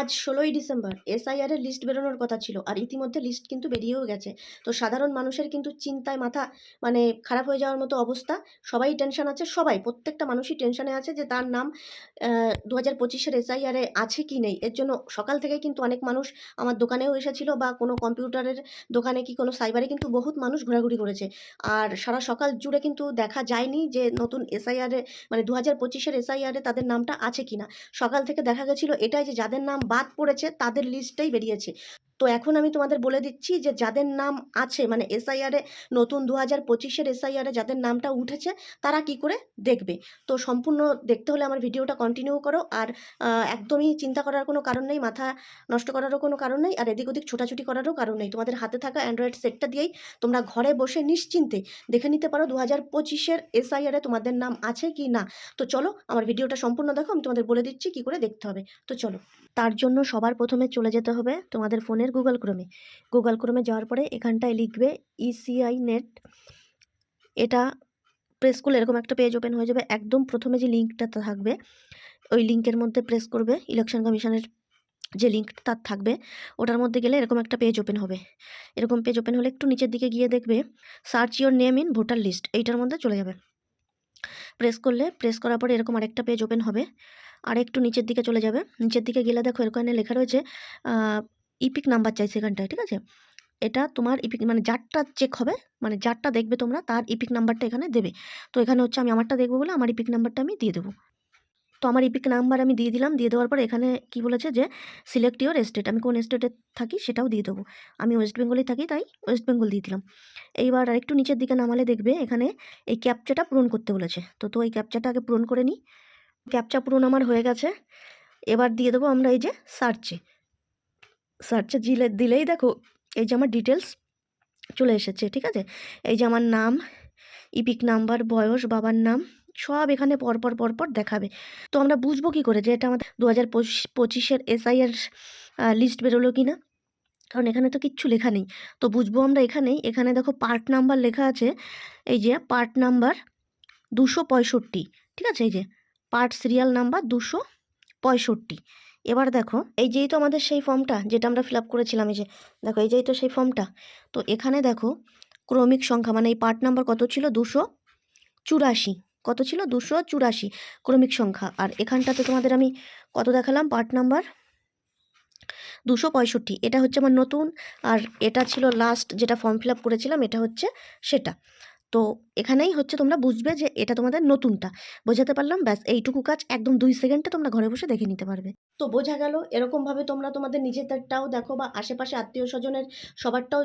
আজ ষোলোই December. SIR এর লিস্ট বেরোনোর কথা ছিল, আর ইতিমধ্যে লিস্ট কিন্তু বেরিয়েও গেছে। তো সাধারণ মানুষের কিন্তু চিন্তায় মাথা মানে খারাপ হয়ে যাওয়ার মতো অবস্থা। সবাই টেনশন আছে, সবাই, প্রত্যেকটা মানুষই টেনশনে আছে যে তার নাম দু হাজার পঁচিশের এসআইআরে আছে কি নেই। এর জন্য সকাল থেকে কিন্তু অনেক মানুষ আমার দোকানেও এসেছিল বা কোনো কম্পিউটারের দোকানে কি কোনো সাইবারে কিন্তু বহুত মানুষ ঘোরাঘুরি করেছে। আর সারা সকাল জুড়ে কিন্তু দেখা যায়নি যে নতুন এসআইআরে মানে দু হাজার পঁচিশের এসআইআরে তাদের নামটা আছে কিনা। সকাল থেকে দেখা গেছিল এটাই যে যাদের নাম বাদ পড়েছে তাদের লিস্টটাই বেরিয়েছে। তো এখন আমি তোমাদের বলে দিচ্ছি যে যাদের নাম আছে মানে এসআইআরে নতুন দু হাজার পঁচিশের এসআইআরে যাদের নামটা উঠেছে, তারা কি করে দেখবে? তো সম্পূর্ণ দেখতে হলে আমার ভিডিওটা কন্টিনিউ করো আর একদমই চিন্তা করার কোনো কারণ নেই, মাথা নষ্ট করারও কোনো কারণ নেই আর এদিক ওদিক ছোটাছুটি করারও কারণ নেই। তোমাদের হাতে থাকা অ্যান্ড্রয়েড সেটটা দিয়েই তোমরা ঘরে বসে নিশ্চিন্তে দেখে নিতে পারো দু হাজার পঁচিশের এসআইআরে তোমাদের নাম আছে কি না। তো চলো আমার ভিডিওটা সম্পূর্ণ দেখো, আমি তোমাদের বলে দিচ্ছি কি করে দেখতে হবে। তো চলো। তার জন্য সবার প্রথমে চলে যেতে হবে তোমাদের ফোনের গুগল ক্রোমে গুগল ক্রোমে যাওয়ার পরে এখানটায় লিখবে ইসিআই নেট এটা প্রেস করলে এরকম একটা পেজ ওপেন হয়ে যাবে। একদম প্রথমে যে লিঙ্কটা থাকবে, ওই লিঙ্কের মধ্যে প্রেস করবে ইলেকশন কমিশনের যে লিঙ্কটা তার থাকবে, ওটার মধ্যে গেলে এরকম একটা পেজ ওপেন হবে। এরকম পেজ ওপেন হলে একটু নিচের দিকে গিয়ে দেখবে search your name in voter list এইটার মধ্যে চলে যাবে। প্রেস করলে প্রেস করার পরে এরকম আরেকটা পেজ ওপেন হবে। আর একটু নিচের দিকে চলে যাবে। নিচের দিকে গেলে দেখো এখানে লেখা রয়েছে ইপিক নাম্বার চাইছে এখানটায় ঠিক আছে? এটা তোমার ইপিক মানে যারটা চেক হবে মানে যারটা দেখবে তোমরা, তার ইপিক নাম্বারটা এখানে দেবে। তো এখানে হচ্ছে আমি আমারটা দেখব বলে আমার ইপিক নাম্বারটা আমি দিয়ে দেবো। তো আমার ইপিক নাম্বার আমি দিয়ে দিলাম, দিয়ে দেওয়ার পর এখানে কি বলেছে যে সিলেক্ট ইউর স্টেট আমি কোন স্টেটে থাকি সেটাও দিয়ে দেবো। আমি ওয়েস্ট বেঙ্গলেই থাকি, তাই ওয়েস্ট বেঙ্গল দিয়ে দিলাম। এইবার আরেকটু নিচের দিকে নামালে দেখবে, এখানে এই ক্যাপচাটা পূরণ করতে বলেছে। তো তো এই ক্যাপচাটা আগে পূরণ করে নিই ক্যাপচা পূরণ আমার হয়ে গেছে। এবার দিয়ে দেবো আমরা এই যে সার্চে সার্চে দিলে, দিলেই দেখো, এই যে আমার ডিটেলস চলে এসেছে, ঠিক আছে? এই যে আমার নাম ইপিক নাম্বার বয়স, বাবার নাম, সব এখানে পরপর পরপর দেখাবে। তো আমরা বুঝব কী করে যে এটা আমাদের দু হাজার পঁচিশের এসআইয়ের লিস্ট বেরোলো কি না কারণ এখানে তো কিচ্ছু লেখা নেই। তো বুঝব আমরা এখানেই, এখানে দেখো পার্ট নাম্বার লেখা আছে, এই যে পার্ট নাম্বার দুশো পঁয়ষট্টি, ঠিক আছে? এই যে পার্ট সিরিয়াল নাম্বার দুশো পঁয়ষট্টি। এবার দেখো, এই যেই তো আমাদের সেই ফর্মটা যেটা আমরা ফিল আপ করেছিলাম, এই যে, দেখো, এই যেই তো সেই ফর্মটা তো এখানে দেখো, ক্রমিক সংখ্যা মানে এই পার্ট নাম্বার কত ছিল? দুশো চুরাশি। কত ছিল? দুশো চুরাশি ক্রমিক সংখ্যা। আর এখানটাতে তোমাদের আমি কত দেখালাম? পার্ট নাম্বার দুশো পঁয়ষট্টি। এটা হচ্ছে আমার নতুন, আর এটা ছিল লাস্ট যেটা ফর্ম ফিল আপ করেছিলাম, এটা হচ্ছে সেটা। তো এখানেই হচ্ছে তোমরা বুঝবে যে এটা তোমাদের নতুনটা। বোঝাতে পারলাম? ব্যাস, এইটুকু কাজ একদম দুই সেকেন্ডে তোমরা ঘরে বসে দেখে নিতে পারবে। তো বোঝা গেল, এরকমভাবে তোমরা তোমাদের নিজেদেরটাও দেখো বা আশেপাশে আত্মীয় স্বজনের সবারটাও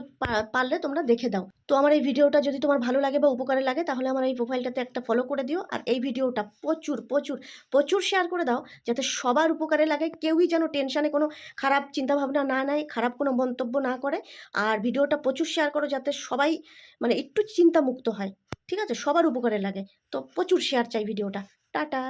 পারলে তোমরা দেখে দাও। তো আমার এই ভিডিওটা যদি তোমার ভালো লাগে বা উপকারে লাগে, তাহলে আমার এই প্রোফাইলটাতে একটা ফলো করে দিও। আর এই ভিডিওটা প্রচুর প্রচুর প্রচুর শেয়ার করে দাও, যাতে সবার উপকারে লাগে, কেউই যেন টেনশানে কোনো খারাপ চিন্তাভাবনা না নেয়, খারাপ কোনো মন্তব্য না করে। আর ভিডিওটা প্রচুর শেয়ার করো, যাতে সবাই মানে একটু চিন্তামুক্ত হয়। ঠিক আছে? সবার উপকারে লাগে। তো প্রচুর শেয়ার চাই ভিডিওটা টাটা।